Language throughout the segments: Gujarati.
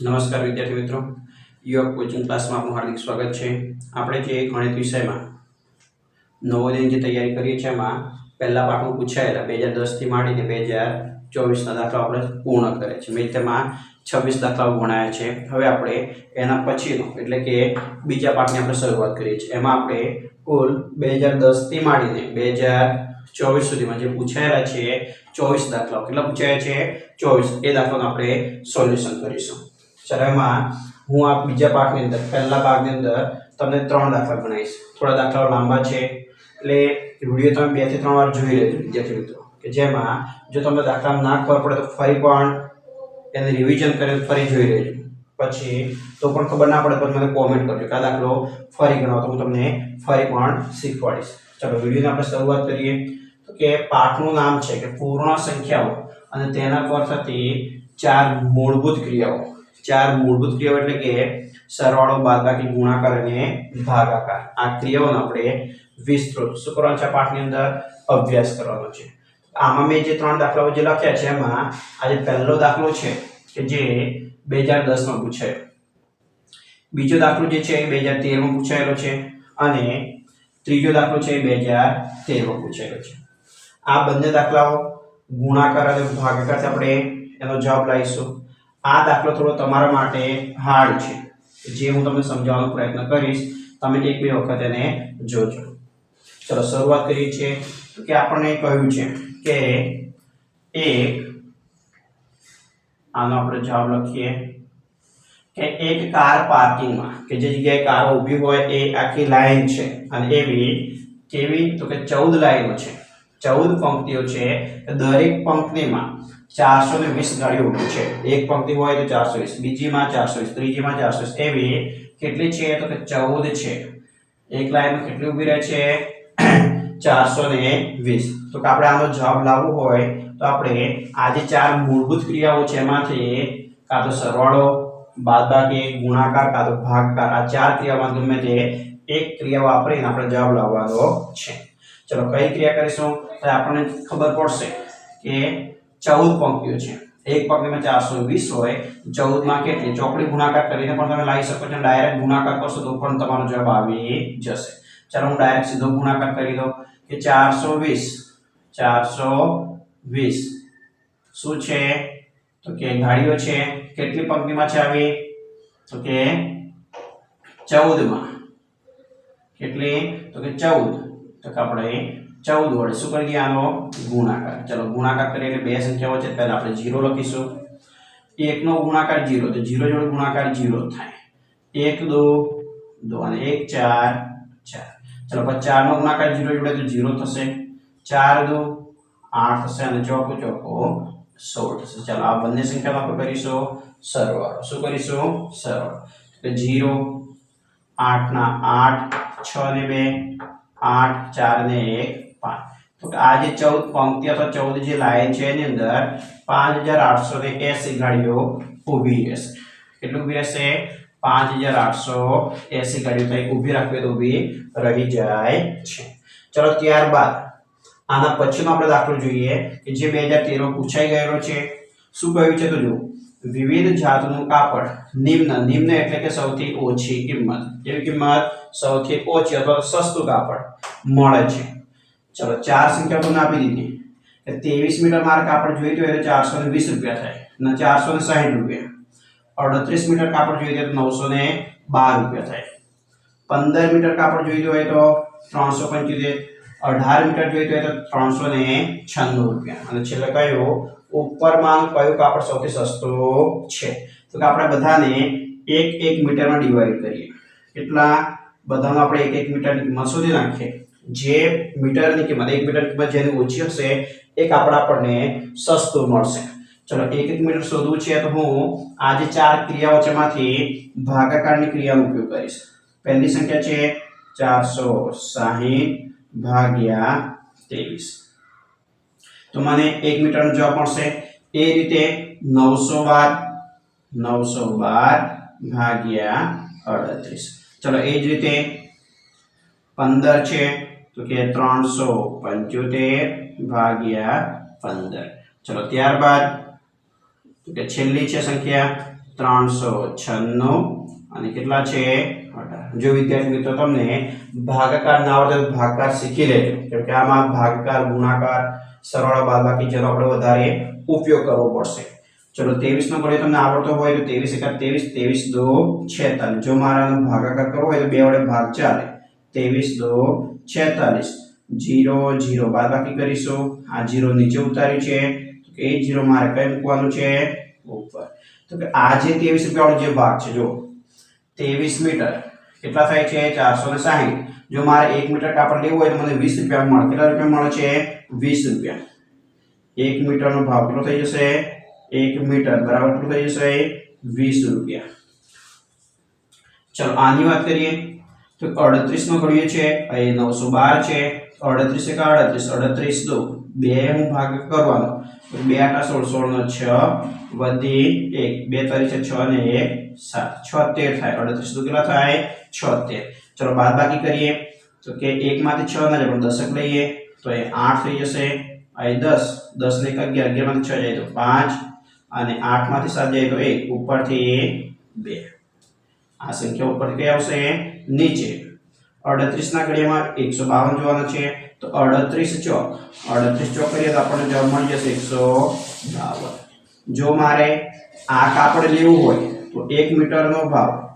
નમસ્કાર વિદ્યાર્થી મિત્રો. યોગ કોચિંગ ક્લાસમાં આપનું હાર્દિક સ્વાગત છે. આપણે જે ગણિત વિષયમાં નવોદયની જે તૈયારી કરીએ છીએ, એમાં પહેલા પાઠમાં પૂછાયેલા બે હજાર દસથી માંડીને બે હજાર ચોવીસના દાખલાઓ આપણે પૂર્ણ કરે છે. મેં તેમાં છવ્વીસ દાખલાઓ ગણાયા છે. હવે આપણે એના પછીનો, એટલે કે બીજા પાઠની આપણે શરૂઆત કરીએ છીએ. એમાં આપણે કુલ બે હજાર દસથી માંડીને બે હજાર ચોવીસ સુધીમાં જે પૂછાયેલા છે, ચોવીસ દાખલાઓ. કેટલા પૂછાયા છે? ચોવીસ. એ દાખલાનું આપણે સોલ્યુશન કરીશું. ચાલો એમાં હું આ બીજા પાઠની અંદર, પહેલા ભાગની અંદર તમને ત્રણ દાખલા ગણાવીશ થોડા દાખલાઓ લાંબા છે. એટલે વીડિયો તમે બેથી ત્રણ વાર જોઈ લેજો, વિદ્યાર્થી મિત્રો. કે જેમાં જો તમને દાખલા ના ખબર પડે તો ફરી પણ એને રિવિઝન કરીને ફરી જોઈ લેજો. પછી તો પણ ખબર ના પડે તો મને કોમેન્ટ કરજો કે આ દાખલો ફરી ગણાવો તો હું તમને ફરી પણ શીખવાડીશ. ચાલો, વિડીયોની આપણે શરૂઆત કરીએ. તો કે પાઠનું નામ છે કે પૂર્ણ સંખ્યાઓ અને તેના પર થતી ચાર મૂળભૂત ક્રિયાઓ. ચાર મૂળભૂત ક્રિયાઓ એટલે કે સરવાળો, બાદબાકી, ગુણાકાર અને ભાગાકાર. આ ક્રિયાઓનો આપણે વિસ્તૃત શું કરવાનો પાઠની અંદર અભ્યાસ કરવાનો છે. આમાં મેં જે ત્રણ દાખલાઓ જે લખ્યા છે, એમાં આજે પહેલો દાખલો છે કે જે બે હજાર દસમાં પૂછાયો. બીજો દાખલો જે છે એ બે હજાર તેરમાં પૂછાયેલો છે અને ત્રીજો દાખલો છે એ બે હજાર તેરમાં પૂછાયેલો છે. આ બંને દાખલાઓ ગુણાકાર અને ભાગાકાર આપણે એનો જવાબ લાવીશું. આ દાખલો થોડો તમારા માટે હાર્ડ છે. જે હું તમને સમજાવવાનો પ્રયત્ન કરીશ, તમે એક બે વખત એને જોજો. ચલો, શરૂઆત કરીએ છીએ તો કે આપણને કહ્યું છે કે એક, આનો આપણે જવાબ લખીએ, કે એક કાર પાર્કિંગમાં, કે જે જગ્યાએ કારો ઊભી હોય એ આખી લાઈન છે. અને એવી કેવી? તો કે ચૌદ લાઈનો છે. ચૌદ પંક્તિઓ છે. દરેક પંક્તિમાં ચારસો ને વીસ ગાડીઓ ઊભી છે. એક પંક્તિ હોય તો ચારસો વીસ, બીજીમાં ચારસો વીસ, ત્રીજીમાં ચારસો વીસ. એવી કેટલી છે તો કે ચૌદ છે. એક લાઈનમાં કેટલી ઊભી રહે છે? ચારસો ને વીસ. તો કે આપણે આનો જવાબ લાવવો હોય તો આપણે આ જે ચાર મૂળભૂત ક્રિયાઓ છે એમાંથી કાં તો સરવાળો, બાદબાકી, ગુણાકાર, કાં તો ભાગકાર, આ ચાર ક્રિયામાં ગમે તે એક ક્રિયા વાપરીને આપણે જવાબ લાવવાનો છે. ચલો, કઈ ક્રિયા કરીશું? આપણને ખબર પડશે કે ચૌદ પંક્તિઓ છે. એક પંક્તિમાં ચારસો વીસ હોય ચૌદમાં કેટલી? ચોકડી ગુણાકાર કરીને પણ તમે લાવી શકો છો ડાયરેક્ટ ગુણાકાર કરશો તો પણ તમારો જવાબ આવી જશે. ચાલો હું ડાયરેક્ટ સીધો ગુણાકાર કરી દઉં કે ચારસો વીસ ચારસો વીસ. શું છે? તો કે ગાડીઓ છે, કેટલી પંક્તિમાં છે આવી? તો કે ચૌદમાં. કેટલી? તો કે ચૌદ. તો કે આપણે ચૌદ વડે શું કરી દઈએ આનો ગુણાકાર ચલો ગુણાકાર કરીએ એટલે બે સંખ્યાઓ છે પહેલા આપણે જીરો લખીશું એકનો ગુણાકાર જીરો તો જીરો જોડે ગુણાકાર જીરો થાય એક દો દો અને એક ચાર ચાર ચલો પછી ચારનો ગુણાકાર જીરો જોડે તો જીરો થશે ચાર દો આઠ થશે અને ચોકો ચોકો સોળ થશે ચાલો આ બંને સંખ્યાનો આપણે કરીશું સરવાળો શું કરીશું સરવાળો તો જીરો આઠના આઠ છ ને બે આઠ ચાર ને એક પાંચ. તો આ જે ચૌદ પંક્તિ અથવા ચૌદ જે લાઈન છે એની અંદર પાંચ હજાર આઠસો ને એસી ગાડીઓ ઊભી રહેશે. કેટલું ઊભી રહેશે? પાંચ હજાર આઠસો એસી ગાડીઓ કંઈક ઊભી રાખવી તો ઊભી રહી જાય છે. ચલો ત્યારબાદ આના પછીનો આપણે દાખલો જોઈએ કે જે બે હજાર તેરમાં પૂછાઈ ગયેલો છે. શું કહ્યું છે તો જો વિવિધ જાતનું કાપડ, નિમ્ન નિમ્ન એટલે કે સૌથી ઓછી કિંમત. કેવી કિંમત સૌથી ઓછી અથવા સસ્તું કાપડ મળે છે. ચલો, ચાર સંખ્યા તમને આપી દીધી. કે ત્રેવીસ મીટર મારે કાપડ જોઈએ તો ચારસો ને વીસ રૂપિયા થાય અને ચારસો ને સાહીઠ રૂપિયા. અડત્રીસ મીટર કાપડ જોઈએ તો નવસો ને બાર રૂપિયા થાય. પંદર મીટર કાપડ જોઈતું હોય તો ત્રણસો પંચોતેર. અઢાર મીટર જોઈતું હોય તો ત્રણસો ને છન્નું રૂપિયા. અને છેલ્લે કયું ઉપરમાં કયું કાપડ સૌથી સસ્તો છે? તો કે આપણે બધાને એક એક મીટરમાં ડિવાઈડ કરીએ. કેટલા બધામાં આપણે એક એક મીટરની કિંમત શોધી નાખીએ. જે મીટરની કિંમત એક મીટર કિંમત જેની ઓછી હશે, એક આપણા આપણને સસ્તું મળશે. ચલો, એક એક મીટર શોધવું છે તો હું આ જે ચાર ક્રિયાઓ છે એમાંથી ભાગાકારની ક્રિયાનો ઉપયોગ કરીશ. પહેલી સંખ્યા છે ચારસો સાહીઠ ભાગ્યા ત્રેવીસ. તો મને એક મીટરનો જવાબ મળશે. એ રીતે નવસો બાર નવસો બાર ભાગ્યા અડત્રીસ. ચલો, એ જ રીતે પંદર છે તો કે ત્રણસો પંચોતેર ભાગ્યા પંદર. ચલો, ત્યારબાદ કે છેલ્લી છે સંખ્યા ત્રણસો છન્નું. અને કેટલા છે? જો વિદ્યાર્થી મિત્રો તમને ભાગાકાર ના આવડતો ભાગાકાર શીખી લેજો. કેમ કે આમાં ભાગાકાર, ગુણાકાર સરળ બાદબાકી જેનો આપણે વધારે ઉપયોગ કરવો પડશે. ચલો, ત્રેવીસ નો ગણિત તમને આવડતો હોય તો ત્રેવીસ એકાદ ત્રેવીસ ત્રેવીસ દો છેતાલીસ. જો મારે ભાગાકાર કરવો હોય તો બે વડે ભાગ ચાલે. ત્રેવીસ દો છેતાલીસ. જીરો જીરો બાદબાકી કરીશું. આ જીરો નીચે ઉતાર્યું છે. તો કે એ જીરો મારે કઈ મૂકવાનું છે? ઉપર. તો કે આ જે ત્રેવીસ રૂપિયા જે ભાગ છે જો ત્રેવીસ મીટર. કેટલા થાય છે? ચારસો ને સાહીઠ. જો મારે એક મીટર કાપડ લેવું હોય તો મને વીસ રૂપિયા મળે. કેટલા રૂપિયા મળે છે? વીસ રૂપિયા. એક મીટરનો ભાવ કેટલો થઈ જશે? એક મીટર. બરાબર કેટલો થઈ જશે? વીસ રૂપિયા. ચલો, આની વાત કરીએ. તો અડત્રીસ નો ઘડીએ છે અહીં નવસો બાર છે. અડત્રીસ એક અડત્રીસ અડત્રીસ દો. બે હું ભાગ કરવાનો. તો બે આટા સોળ સોળ નો છ વધી એક. બે તારીખ છે ને એક, સાત. છોતેર થાય. અડત્રીસ દો કેટલા થાય? છોતેર. ચલો બાદ બાકી કરીએ. તો કે એકમાંથી છ ના જાય પણ દશક લઈએ. તો એ આઠ થઈ જશે. અહીં દસ. દસ ને એક અગિયાર. અગિયારમાંથી છ જાય તો પાંચ. અને આઠમાંથી સાત જાય તો એક. ઉપરથી બે. આ સંખ્યા ઉપરથી કઈ આવશે? નીચે. અડત્રીસ ના ઘડિયામાં એકસો બાવન જોવાનો છે. તો અડત્રીસ ચોક અડત્રીસ ચોક કરીએ તો આપણને જવાબ મળી જશે એકસો બાવન. જો મારે આ કાપડ લેવું હોય તો એક મીટરનો ભાવ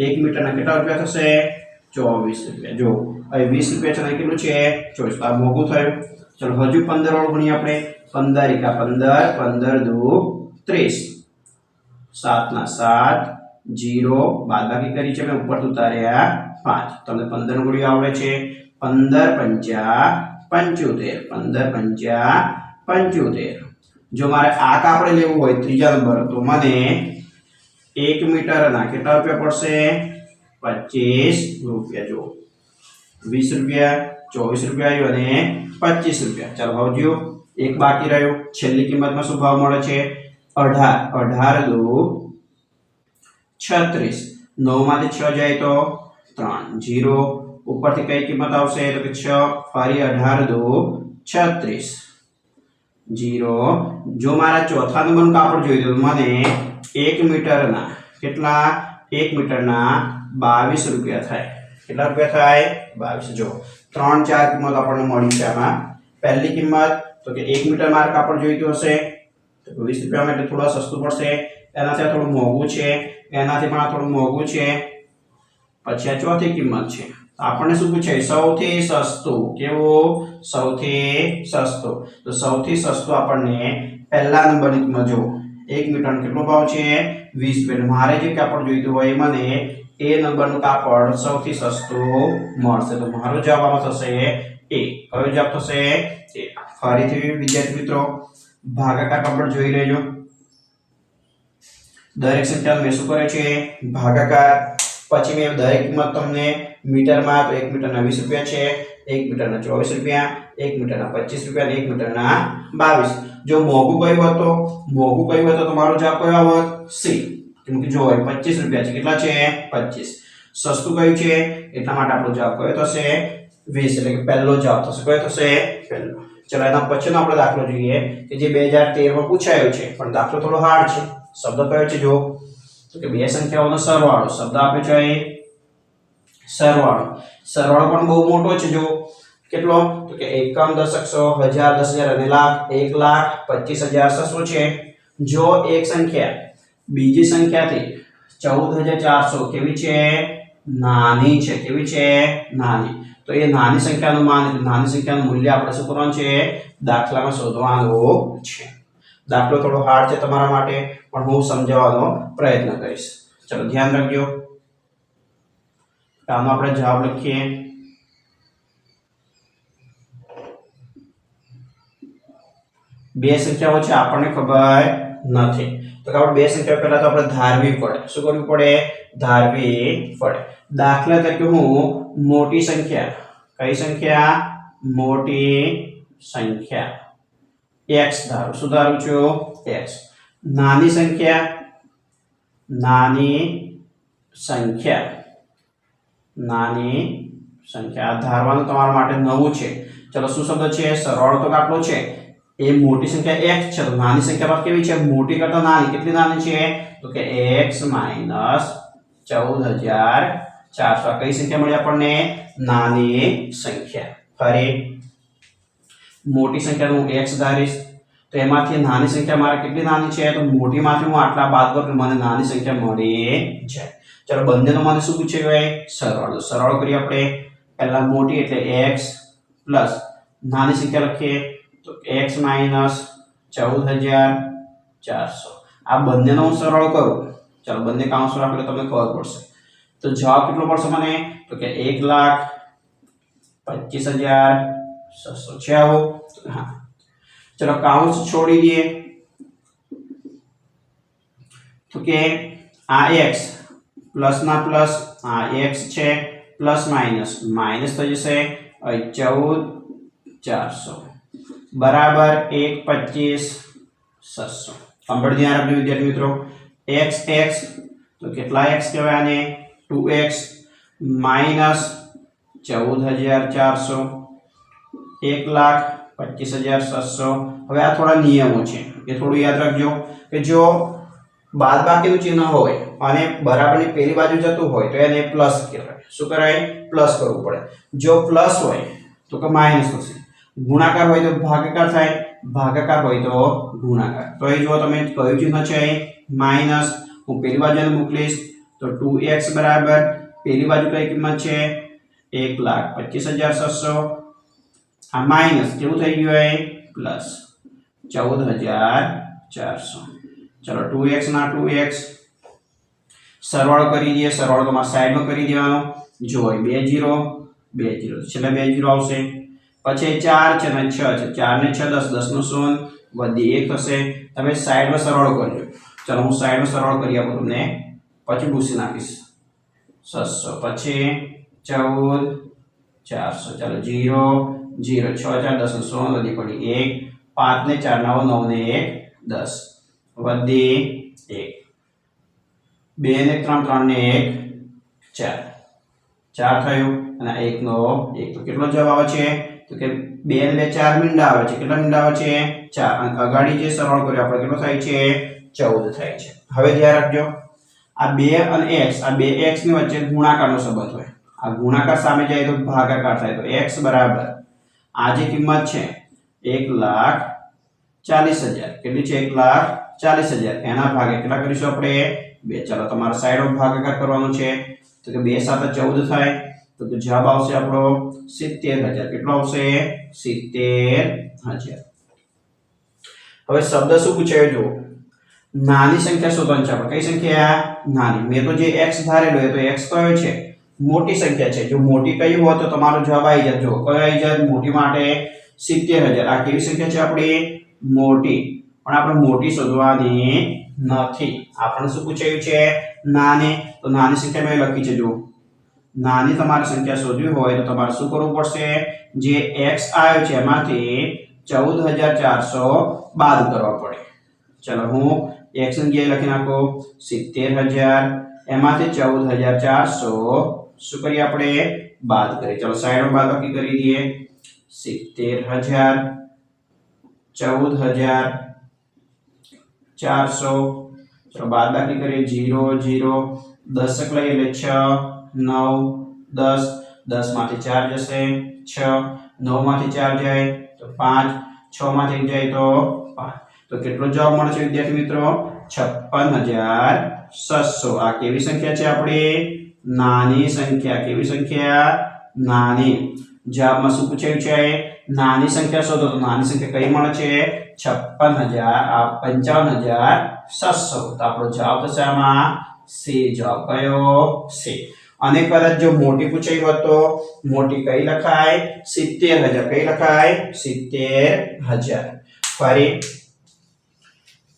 એક મીટરના કેટલા રૂપિયા થશે? ચોવીસ રૂપિયા. જો, હવે વીસ રૂપિયા છે કેટલું છે? ચોવીસ. તો આ મોંઘું થયું. ચલો, હજુ પંદર વાળું ભણીએ આપણે. પંદર એકા પંદર પંદર દુ ત્રીસ. સાતના સાત જીરો, બાદબાકી કરી છે, મેં ઉપર ઉતાર્યા પાંચ. તમને પંદર ગણ્યું આવડે છે. પંદર પંચા પંચોતેર. પંદર પંચા પંચોતેર. જો મારે આ કાપડે લેવું હોય ત્રીજા નંબર, તો મને એક મીટરના કેટલા રૂપિયા પડશે? પચીસ રૂપિયા. જો વીસ રૂપિયા, ચોવીસ રૂપિયા આવ્યું અને પચીસ રૂપિયા. ચાલો ભાવ જોયો. એક બાકી રહ્યો. છેલ્લી કિંમતમાં શું ભાવ મળે છે? અઢાર. અઢાર દુ છત્રીસ. નવમાંથી છ જાય તો ત્રણ. જીરો ઉપરથી કઈ કિંમત આવશે? તો કે છ ફરી અઢાર દુ છત્રીસ. જીરો. જો મારા ચોથા નંબરનું કાપડ જોઈતું તો મને એક મીટરના કેટલા? એક મીટરના બાવીસ રૂપિયા થાય. કેટલા રૂપિયા થાય? બાવીસ. જો ત્રણ ચાર કિંમત આપણને મળી છે આમાં. પહેલી કિંમત, તો કે એક મીટર મારે કાપડ જોઈતું હશે. તો વીસ રૂપિયામાં એટલે થોડા સસ્તું પડશે. એનાથી થોડું મોંઘું છે. એનાથી પણ આ થોડું મોંઘું છે. પછી આ ચોથી કિંમત છે. આપણને શું પૂછાય સૌથી સસ્તું, કેવું? સૌથી સસ્તું. તો સૌથી સસ્તું આપણને પહેલા નંબરની કિંમત જો એક મીટરનો કેટલો ભાવ છે? વીસ રૂપિયા. મારે જે કાપડ જોઈતું હોય મને એ નંબરનું કાપડ સૌથી સસ્તું મળશે. તો મારો જવાબ આમાં થશે એ. કયો જવાબ થશે? એ. ફરીથી વિદ્યાર્થી મિત્રો, ભાગાકાર કાપડ જોઈ લેજો. દરેક સંખ્યા મેં શું કરે છે? ભાગાકાર. પછી મેં દરેક કિંમત તમને મીટરમાં તો એક મીટરના વીસ રૂપિયા છે, એક મીટરના ચોવીસ રૂપિયા, એક મીટરના પચીસ રૂપિયા એક મીટરના બાવીસ. જો મોંઘું કયું તો? મોંઘું કયું હતું તો મારો જવાબ કયો આવત? સી. કેમ કે જો પચીસ રૂપિયા છે. કેટલા છે? પચીસ. સસ્તું કયું છે? એટલા માટે આપણો જવાબ કયો થશે? વીસ. એટલે કે પહેલો જવાબ થશે. કયો થશે? પહેલો. ચલો એના પછીનો આપણે દાખલો જોઈએ કે જે બે હજાર તેરમાં પૂછાયો છે. પણ દાખલો થોડો હાર્ડ છે. શબ્દ કયો છે જો તો કે બે સંખ્યાઓનો સરવાળો. શબ્દ આપે છે અહીં? સરવાળો. સરવાળો પણ બહુ મોટો છે જો કેટલો? તો કે એકમ દશક સો, હજાર, દસ હજાર અને લાખ. એક લાખ પચીસ હજાર છસો છે. જો એક સંખ્યા બીજી સંખ્યાથી ચૌદ હજાર ચારસો કેવી છે? નાની છે. કેવી છે? નાની. તો એ નાની સંખ્યાનું માન, નાની સંખ્યાનું મૂલ્ય આપણે શું કરવાનું છે? દાખલામાં શોધવાનું છે. દાખલો થોડો હાર્ડ છે તમારા માટે, પણ હું સમજાવવાનો પ્રયત્ન કરીશ. ચલો, ધ્યાન રાખજો. આનો આપણે જવાબ લખીએ. બે સંખ્યાઓ છે, આપણને ખબર નથી. તો આપણે બે સંખ્યાઓ પહેલા તો આપણે ધારવી પડે. શું કરવું પડે? ધારવી પડે. દાખલા તરીકે હું મોટી સંખ્યા, કઈ સંખ્યા? મોટી સંખ્યા. X ધારું. શું ધારું છું? X. નાની સંખ્યા નાની સંખ્યા. નાની સંખ્યા. આ ધારવાનું તમારા માટે નવું છે. ચલો, શું શબ્દ છે? સરવાળો તો આટલો છે. એ મોટી સંખ્યા x છે. તો નાની સંખ્યા પર કેવી છે? મોટી કરતા નાની. કેટલી નાની છે? તો કે x માઇનસ ચૌદ હજાર ચારસો. કઈ સંખ્યા મળી આપણને? નાની સંખ્યા. ફરી. મોટી સંખ્યાનું હું x ધારીશ, તો એમાંથી નાની સંખ્યા મારે કેટલી નાની છે? તો મોટીમાંથી હું આટલા બાદ કરું મને નાની સંખ્યા મળી જાય ચલો બંનેનો મને શું પૂછ્યું હોય સરળ. સરળ કરીએ આપણે. પહેલા મોટી એટલે x પ્લસ નાની સંખ્યા લખીએ. તો x માઇનસ ચૌદ હજાર ચારસો. આ બંનેનો હું સરળ કરું. ચાલો બંને કાઉન્સ આપણે તમને ખબર પડશે. તો જવાબ કેટલો પડશે મને? તો કે એક લાખ પચીસ હજાર છસો છે આવો હા. ચલો કાઉન્સ છોડી દઈએ. તો કે આ x પ્લસ ના પ્લસ આ x છે, પ્લસ માઇનસ. માઇનસ થઈ જશે ચૌદ ચારસો. બરાબર એક પચીસ છસો. સાંભળ ધ્યાન રાખજો વિદ્યાર્થી મિત્રો. એક્સ એક્સ તો કેટલા એક્સ કહેવાય આને? ટુ એક્સ માઇનસ ચૌદ હજાર ચારસો. એક લાખ પચીસ હજાર સાતસો. હવે આ થોડા નિયમો છે. એ થોડું યાદ રાખજો કે જો બાદબાકીનું ચિહ્ન હોય અને બરાબરની પેલી બાજુ જતું હોય તો એને પ્લસ કહેવાય. શું કરાય? પ્લસ કરવું પડે. જો પ્લસ હોય તો કે માઇનસ થશે. ગુણાકાર હોય તો ભાગાકાર થાય. ભાગાકાર હોય તો ગુણાકાર. તો એ જો તમે કયું ચિહ્ન છે માઇનસ. હું પેલી બાજુને મોકલીશ તો ટુ એક્સ બરાબર. પેલી બાજુ કઈ કિંમત છે? એક લાખ પચીસ હજાર છસો આ માઇનસ કેવું થઈ ગયું એ પ્લસ ચૌદ હજાર ચારસો. ચલો ટુ એક્સ ના ટુ એક્સ સરવાળો કરી દઈએ. સરવાળો તમારે સાઈડમાં કરી દેવાનો. જો બે જીરો બે જીરો છેલ્લે બે જીરો આવશે. પછી ચાર છે ને છ છે. ચાર ને છ, દસ. દસનું સોન વધી એક થશે. તમે સાઈડમાં સરવાળો કરજો. ચલો હું સાઈડમાં સરવાળો કરી આપું તમને. પછી ભૂસી નાખીશ. છસો. પછી ચૌદ, ચારસો. ચાલો જીરો જીરો છ ચાર દસ શૂન્ય વધી પડી એક, પાંચ ને ચાર, નવ નવ ને એક, દસ. વધી એક. બે ને ત્રણ ત્રણ ને એક, ચાર. ચાર થયું અને એકનો એક. તો કેટલો જવાબ આવે છે? તો કે બે ને બે ચાર મીંડા આવે છે. કેટલા મીંડા આવે છે? ચાર. અને અગાડી જે સરળ કર્યો, આપણે કેટલો થાય છે? ચૌદ થાય છે. હવે ધ્યાન રાખજો. આ બે અને એક્સ, આ બે એક્સની વચ્ચે ગુણાકારનો સંબંધ હોય. આ ગુણાકાર સામે જાય તો ભાગાકાર થાય. તો એક્સ બરાબર આ જે કિંમત છે એક લાખ ચાલીસ હજાર. કેટલી છે? એક લાખ ચાલીસ હજાર. એના ભાગે કેટલા કરીશું આપણે? બે. ચાલો, તમારે સાઈડ ભાગાકાર કરવાનો છે. તો કે બે સાત ચૌદ થાય. તો કે જવાબ આવશે આપણો સિત્તેર હજાર. કેટલો આવશે? સિત્તેર હજાર. હવે શબ્દ શું પૂછાય? જો નાની સંખ્યા શોધવાની છે આપણે. કઈ સંખ્યા? નાની. મેં તો જે એક્સ ધારેલો એ તો એક્સ કયો છે. મોટી સંખ્યા છે. જો મોટી કઈ હોય તો તમારો જવાબ આવી જાય જો કયો આવી જાય મોટી માટે સિત્તેર હજાર. આ કેવી સંખ્યા છે આપણી? મોટી. પણ આપણે મોટી શોધવાની નથી. આપણે શું પૂછાયું છે? નાની. તો નાની સંખ્યા મેં લખી છે, જો. નાની તમારે સંખ્યા શોધવી હોય તો તમારે શું કરવું પડશે? જે એક્સ આવ્યો છે એમાંથી ચૌદ હજાર ચારસો બાદ કરવા પડે. ચલો હું એક્સ જગ્યાએ લખી નાખો. સિત્તેર હજાર. એમાંથી ચૌદ હજાર ચારસો શું કરીએ આપણે બાદ કરીએ ચલો સાઈડમાં બાદ બાકી કરી દઈએ સિત્તેર હજાર ચૌદ હજાર ચારસો ચલો બાદ બાકી કરીએ જીરો જીરો દશક લઈએ એટલે છ નવ દસ દસમાંથી ચાર જશે છ નવમાંથી ચાર જાય તો પાંચ છ માંથી એક જાય તો પાંચ તો કેટલો જવાબ મળે છે વિદ્યાર્થી મિત્રો છપ્પન હજાર છસો આ કેવી સંખ્યા છે આપણી નાની સંખ્યા. કેવી સંખ્યા? નાની. જવાબમાં શું પૂછાયું છે? નાની સંખ્યા શોધો. તો નાની સંખ્યા કઈ મળે છે? છપ્પન હજાર. પંચાવન હજાર સાતસો. તો આપણો જવાબ થશે આમાં સી. જવાબ કયો? સી. અને કદાચ જો મોટી પૂછાઈ હોત તો મોટી કઈ લખાય? સિત્તેર હજાર. કઈ લખાય? સિત્તેર હજાર. ફરી.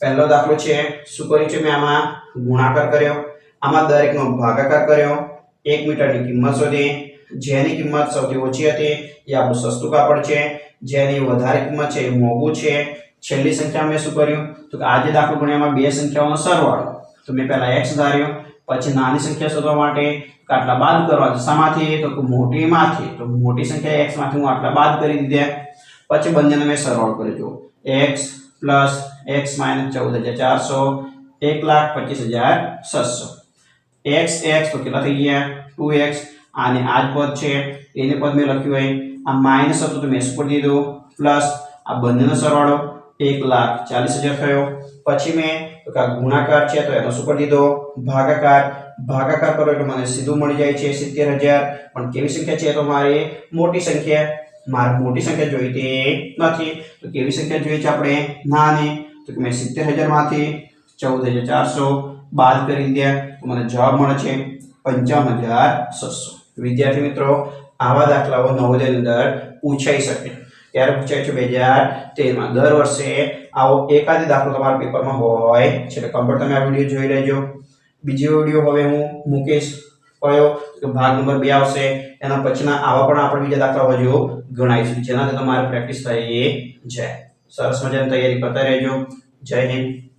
પહેલો દાખલો છે. શું કર્યું છે મેં આમાં? ગુણાકાર કર્યો. આમાં દરેકનો ભાગાકાર કર્યો. એક મીટરની કિંમત શોધી. જેની કિંમત સૌથી ઓછી હતી એ આપણું સસ્તું કાપડ છે. જેની વધારે કિંમત છે એ મોંઘું છે. છેલ્લી સંખ્યા મેં શું કર્યું? તો કે આજે દાખલો ગણ્યામાં બે સંખ્યાઓનો સરવાળો. તો મેં પહેલા x ધાર્યો, પછી નાની સંખ્યા શોધવા માટે. આટલા બાદ કરવા શામાંથી? તો કે મોટીમાંથી. તો મોટી સંખ્યા x માંથી હું આટલા બાદ કરી દીધા. પછી બંનેનો મેં સરવાળો કર્યો. જો એક્સ પ્લસ એક્સ માઇનસ ચૌદ હજાર ચારસો, એક લાખ પચીસ હજાર છસો. એક્સ એક્સ તો કેટલા થઈ ગયા? ટુ એક્સ આને આ જ પદ છે. એને પદ મેં લખ્યું હોય. આ માઇનસ હતું તો મેં દીધો દીધું પ્લસ આ બંનેનો સરવાળો એક લાખ ચાલીસ હજાર થયો. પછી મેં, તો કે ગુણાકાર છે, તો એનો શું કરી દીધો ભાગાકાર. ભાગાકાર કરો એટલે મને સીધું મળી જાય છે સિત્તેર હજાર. પણ કેવી સંખ્યા છે તો મારે? મોટી સંખ્યા. મારે મોટી સંખ્યા જોઈતી નથી. તો કેવી સંખ્યા જોઈએ છે આપણે? નાની. તો કે મેં સિત્તેર હજારમાંથી ચૌદ હજાર ચારસો. બાદ કરી દે. તો મને જવાબ મળે છે પંચાવન હજાર છસો વિદ્યાર્થી મિત્રો, આવા દાખલાઓ નવોદયની અંદર પૂછાઈ શકે. ત્યારે પૂછાય છે બે હજાર તેરમાં દર વર્ષે આવો એકાદી દાખલો તમારા પેપરમાં હોય છે. એટલે તમે આ વીડિયો જોઈ લેજો. બીજો વીડિયો હવે હું મૂકીશ. કયો? કે ભાગ નંબર બે આવશે. એના પછીના આવા પણ આપણે બીજા દાખલા હજુ ગણાવીશું જેનાથી તમારે પ્રેક્ટિસ થઈ જાય. સરસ મજાની તૈયારી કરતા રહેજો. જય હિન્દ.